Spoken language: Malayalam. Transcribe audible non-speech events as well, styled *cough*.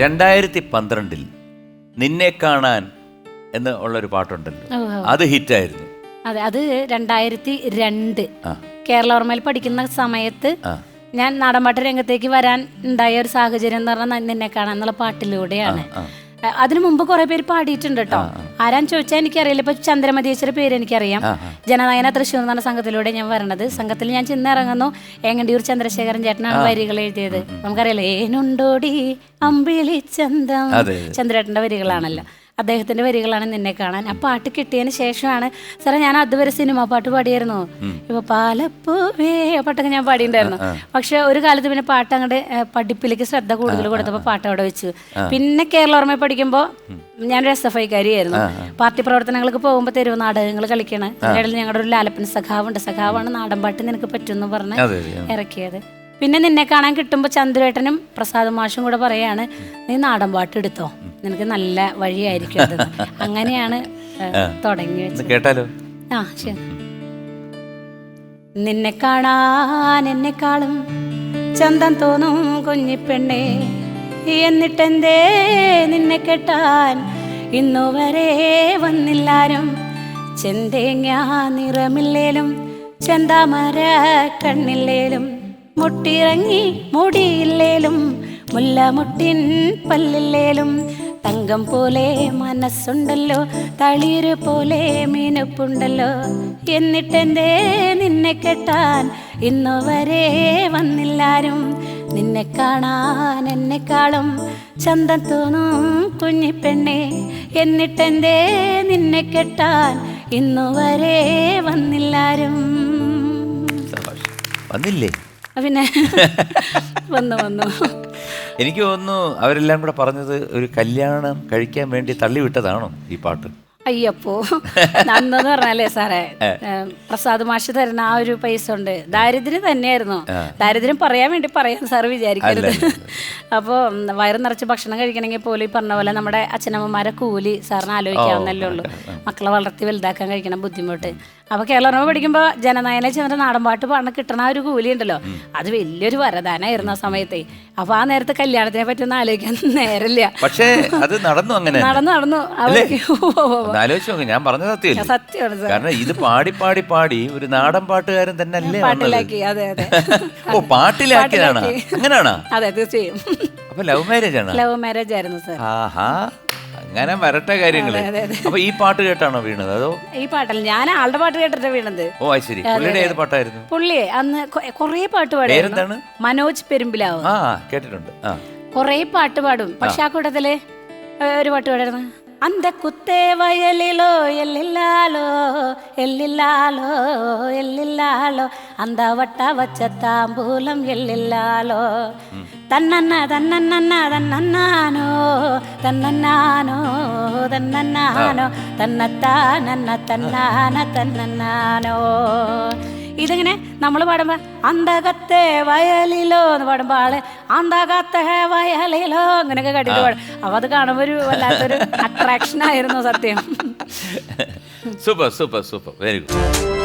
രണ്ടായിരത്തി പന്ത്രണ്ടിൽ നിന്നെ കാണാൻ എന്ന് ഉള്ളൊരു പാട്ടുണ്ടല്ലോ. അത് ഹിറ്റായിരുന്നു. അതെ അത് രണ്ടായിരത്തി രണ്ട്. കേരള ഓർമ്മയിൽ പഠിക്കുന്ന സമയത്ത് ഞാൻ നാടൻപാട്ട് രംഗത്തേക്ക് വരാൻ ഉണ്ടായ ഒരു സാഹചര്യം എന്ന് പറഞ്ഞാൽ നിന്നെ കാണാൻ എന്നുള്ള പാട്ടിലൂടെയാണ്. അതിനു മുമ്പ് കുറെ പേര് പാടിയിട്ടുണ്ട് കേട്ടോ ആരാന്ന് ചോദിച്ചാൽ എനിക്കറിയില്ല. ഇപ്പൊ ചന്ദ്രമതീശ്വര പേര് എനിക്കറിയാം. ജനനായന തൃശ്ശൂർ എന്ന സംഘത്തിലൂടെ ഞാൻ വരണത്. സംഘത്തിൽ ഞാൻ ചെന്നിറങ്ങുന്നു. ഏങ്ങണ്ടിയൂർ ചന്ദ്രശേഖരൻ ചേട്ടനാണ് വരികൾ എഴുതിയത്. നമുക്കറിയാലോ ഏനുണ്ടോടി അമ്പിളി ചന്തം? ചന്ദ്രേട്ടന്റെ വരികളാണല്ലോ. അദ്ദേഹത്തിന്റെ വരികളാണ് നിന്നെ കാണാൻ. ആ പാട്ട് കിട്ടിയതിന് ശേഷമാണ് സാറേ ഞാൻ അതുവരെ സിനിമ പാട്ട് പാടിയായിരുന്നു. ഇപ്പൊ പാലപ്പൂവേ ആ പാട്ടൊക്കെ ഞാൻ പാടിയിട്ടുണ്ടായിരുന്നു. പക്ഷെ ഒരു കാലത്ത് പിന്നെ പാട്ട് അങ്ങോട്ട് പഠിപ്പിലേക്ക് ശ്രദ്ധ കൂടുതൽ കൊടുത്തപ്പോൾ പാട്ട് അവിടെ വെച്ചു. പിന്നെ കേരള ഓർമ്മ പഠിക്കുമ്പോൾ ഞാനൊരു എസ് എഫ് ഐക്കാരിയായിരുന്നു. പാർട്ടി പ്രവർത്തനങ്ങൾക്ക് പോകുമ്പോൾ തെരുവ് നാടകങ്ങൾ കളിക്കണം. ഇടയിൽ ഞങ്ങളുടെ ഒരു ലാലപ്പൻ സഖാവുണ്ട്. സഖാവാണ് നാടൻ പാട്ട് നിനക്ക് പറ്റുമെന്ന് പറഞ്ഞ് ഇറക്കിയത്. പിന്നെ നിന്നെ കാണാൻ കിട്ടുമ്പോൾ ചന്ദ്രേട്ടനും പ്രസാദ് മാഷും കൂടെ പറയാണ് നീ നാടൻ പാട്ട് എടുത്തോ? നിനക്ക് നല്ല വഴിയായിരിക്കും അത്. അങ്ങനെയാണ് ഏഹ്, തുടങ്ങി വെച്ചത്. കേട്ടാലോ? ആ ശരി. നിന്നെ കാണാൻ എന്നെക്കാളും ചന്തം തോന്നും കുഞ്ഞിപ്പെണ്ണേ. എന്നിട്ടെന്തേ നിന്നെ കെട്ടാൻ ഇന്നു വരെ വന്നില്ലാരും. ചെന്തേങ്ങ നിറമില്ലേലും ചെന്താമര കണ്ണില്ലേലും മുട്ടിറങ്ങി മുടിയില്ലേലും മുല്ല മുട്ടിൻ പല്ലില്ലേലും തങ്കം പോലെ മനസ്സുണ്ടല്ലോ തളിര് പോലെ മീനപ്പുണ്ടല്ലോ. എന്നിട്ടെന്തേ നിന്നെ കെട്ടാൻ ഇന്നു വരെ വന്നില്ലാരും. നിന്നെ കാണാൻ എന്നെക്കാളും ചന്തം തോന്നും കുഞ്ഞിപ്പെണ്ണെ എന്നിട്ടെന്തേ നിന്നെ കെട്ടാൻ ഇന്നു വരെ വന്നില്ലാരും. വന്നില്ലേ? പിന്നെ *laughs* വന്നു വന്നു. എനിക്ക് തോന്നുന്നു അവരെല്ലാം കൂടെ പറഞ്ഞത് ഒരു കല്യാണം കഴിക്കാൻ വേണ്ടി തള്ളിവിട്ടതാണോ ഈ പാട്ട്? അയ്യപ്പോ നന്നെന്ന് പറഞ്ഞാലേ സാറേ പ്രസാദ് മാഷ് തരുന്ന ആ ഒരു പൈസ ഉണ്ട്. ദാരിദ്ര്യം തന്നെയായിരുന്നു. ദാരിദ്ര്യം പറയാൻ വേണ്ടി പറയാൻ സാർ വിചാരിക്കരുത്. *laughs* അപ്പോൾ വയറ് നിറച്ച് ഭക്ഷണം കഴിക്കണമെങ്കിൽ പോലും ഈ പറഞ്ഞ പോലെ നമ്മുടെ അച്ഛനമ്മമാരെ കൂലി സാറിന് ആലോചിക്കാവുന്നല്ലേ ഉള്ളൂ. മക്കളെ വളർത്തി വലുതാക്കാൻ കഴിക്കണം ബുദ്ധിമുട്ട്. അപ്പൊ കേരള പഠിക്കുമ്പോൾ ജനനായനെ ചെന്നിട്ട് നാടൻപാട്ട് പാടണ കിട്ടണ ഒരു കൂലി ഉണ്ടല്ലോ അത് വലിയൊരു വരദാനായിരുന്നു ആ സമയത്തെ. അപ്പൊ ആ നേരത്തെ കല്യാണത്തിനെ പറ്റി ഒന്നും ആലോചിക്കാൻ നേരല്ല പക്ഷേ അത് നടന്നു അങ്ങനെ. നടന്നു നടന്നു. ആലോചിച്ച് ഞാൻ പറഞ്ഞ സത്യം സത്യമാണ് കാരണം ഇത് പാടി പാടി പാടി ഒരു നാടൻ പാട്ടുകാരൻ തന്നെ അല്ലേ പാട്ടിലാക്കി അതെ അതെ. ഓ പാട്ടിലാക്കിയതാണ്? അങ്ങനെയാണോ? അതെ തീർച്ചയായും. അപ്പൊ ലവ് മാരേജ് ആണ്? ലവ് മാരേജ് ആയിരുന്നു സാർ. ആഹാ. അങ്ങനെ വരട്ടെ കാര്യങ്ങൾ. അതെ. അപ്പൊ ഈ പാട്ട് കേട്ടാണോ വീണത്? അതോ ഈ പാട്ടല്ല ഞാൻ ആളുടെ പാട്ട് കേട്ടിട്ട് വീണത്. ഓ ശരി. പുള്ളിയുടെ ഏത് പാട്ടായിരുന്നു? പുള്ളിയെ അന്ന് കൊറേ പാട്ട് പാടും മനോജ് പെരുമ്പിലാവ്. ആ കേട്ടിട്ടുണ്ട്. കുറേ പാട്ട് പാടും. പക്ഷെ ആ. കൂട്ടത്തിൽ ഒരു പാട്ട് പാടായിരുന്നു. அந்த குத்தேவ எல்லிலோ எல்லில்லாலோ எல்லில்லாலோ எல்லில்லாலோ அந்த வட்ட வச்ச தாம்பூலம் எல்லில்லாலோ தன்னண்ணா தன்னண்ணா தன்னண்ணானோ தன்னண்ணானோ தன்னண்ணானோ தன்னத்தா நன்ன தன்னான தன்னண்ணானோ இதுங்கண்ணே നമ്മൾ പാടുമ്പോ അന്തകത്തെ വയലിലോ എന്ന് പാടുമ്പോ ആൾ അന്തകത്തെ വയലിലോ അങ്ങനെയൊക്കെ കണ്ടിട്ട് പാടും. അപ്പൊ അത് കാണുമ്പോ ഒരു വല്ലാത്തൊരു *laughs* അട്രാക്ഷൻ ആയിരുന്നു സത്യം. Super super super very good